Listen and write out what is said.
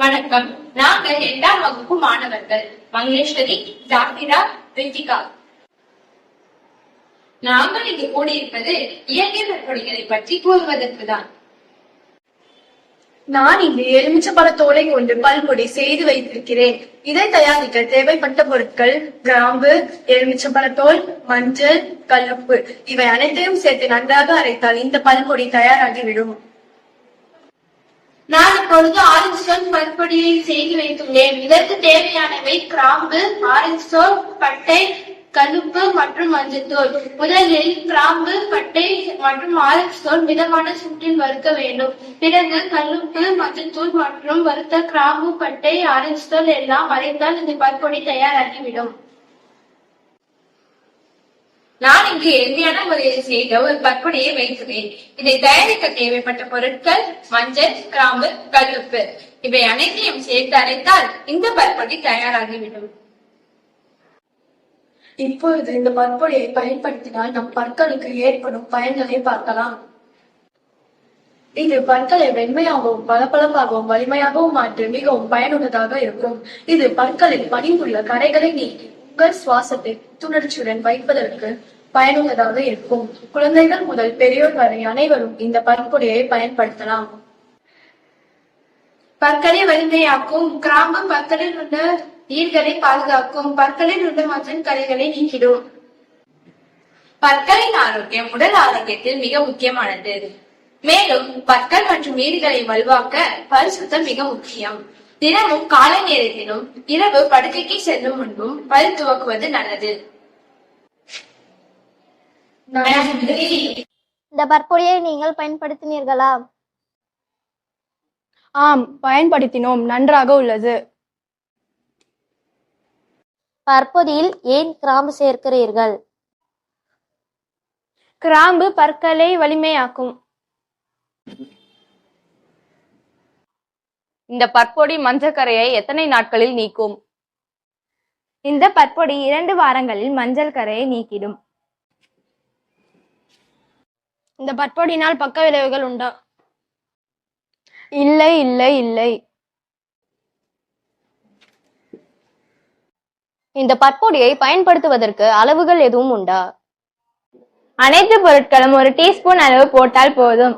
வணக்கம். நாங்கள் இரண்டாம் வகுப்பு மாணவர்கள். மங்கேஸ்வரி ஜாகிரா ரித்திகா. நாங்கள் இங்கு கூடியிருப்பது இயற்கை பற்பொடிகளை பற்றி கூறுவதற்கு தான் நான் இங்கு எலுமிச்சப்பழ தோலை கொண்டு பல்பொடி செய்து வைத்திருக்கிறேன். இதை தயாரிக்க தேவைப்பட்ட பொருட்கள் கிராம்பு எலுமிச்சம்பழத்தோல் மஞ்சள் கல்லுப்பு. இவை அனைத்தையும் சேர்த்து நன்றாக அரைத்தால் இந்த பல்பொடி தயாராகிவிடும். நான் இப்பொழுது ஆரஞ்சு சோல் பற்பொடியை செய்து வைத்துள்ளேன். இதற்கு தேவையானவை கிராம்பு ஆரஞ்சு சோல் பட்டை கல்லுப்பு மற்றும் மஞ்சத்தூள் முதலில் கிராம்பு பட்டை மற்றும் ஆரஞ்சு தோல் மிதமான சூட்டில் வறுக்க வேண்டும். பிறகு கல்லுப்பு மஞ்சத்தூள் மற்றும் வறுத்த கிராம்பு பட்டை ஆரஞ்சு தோல் எல்லாம் அரைத்தால் இந்த பற்பொடி தயாராகிவிடும். நான் இங்கு எளிமையான முறையில் செய்த ஒரு பற்பொடியை வைத்துள்ளேன் இதை தயாரிக்க தேவைப்பட்ட பொருட்கள் மஞ்சள் கிராம்பு கல்லுப்பு இவை அனைத்தையும் சேர்த்து அரைத்தால் இந்த பற்படி தயாராகிவிடும். இப்பொழுது இந்த பற்பொடியை பயன்படுத்தினால் நம் பற்களுக்கு ஏற்படும் பயன்களை பார்க்கலாம். இது பற்களை வெண்மையாகவும் பளபளப்பாகவும் வலிமையாகவும் மாற்றி மிகவும் பயனுள்ளதாக இருக்கும். இது பற்களில் பணிந்துள்ள கரைகளை நீக்கி உங்கள் சுவாசத்தை புத்துணர்ச்சியுடன் வைப்பதற்கு பயனுள்ளதாக இருக்கும். குழந்தைகள் முதல் பெரியோர் வரை அனைவரும் இந்த பற்பொடியை பயன்படுத்தலாம். பற்களை வலிமையாக்கும் கிராம்பு பற்களில் உள்ள ஈர்களை பாதுகாக்கும் பற்களில் உள்ள மஞ்சள் கரைகளை நீக்கிடும். பற்களின் ஆரோக்கியம் உடல் ஆரோக்கியத்தில் மிக முக்கியமானது. மேலும் பற்கள் மற்றும் ஈறுகளை வலுவாக்க பல் சுத்தம் மிக முக்கியம். தினமும் காலை நேரத்திலும் இரவு படுக்கைக்கு செல்லும் முன்பும் பல் துவக்குவது நல்லது. இந்த பற்பொடியை நீங்கள் பயன்படுத்தினீர்களா? ஆம் பயன்படுத்தினோம். நன்றாக உள்ளது. பற்பொடியில் ஏன் கிராம்பு சேர்க்கிறீர்கள்? கிராம்பு பற்களை வலிமையாக்கும். இந்த பற்பொடி மஞ்சக்கரையை எத்தனை நாட்களில் நீக்கும்? இந்த பற்பொடி இரண்டு வாரங்களில் மஞ்சள் கரையை நீக்கிடும். இந்த பற்பொடியினால் பக்க விளைவுகள் உண்டா? இல்லை இல்லை இல்லை. இந்த பற்பொடியை பயன்படுத்துவதற்கு அளவுகள் எதுவும் உண்டா? அனைத்து பொருட்களும் ஒரு டீஸ்பூன் அளவு போட்டால் போதும்.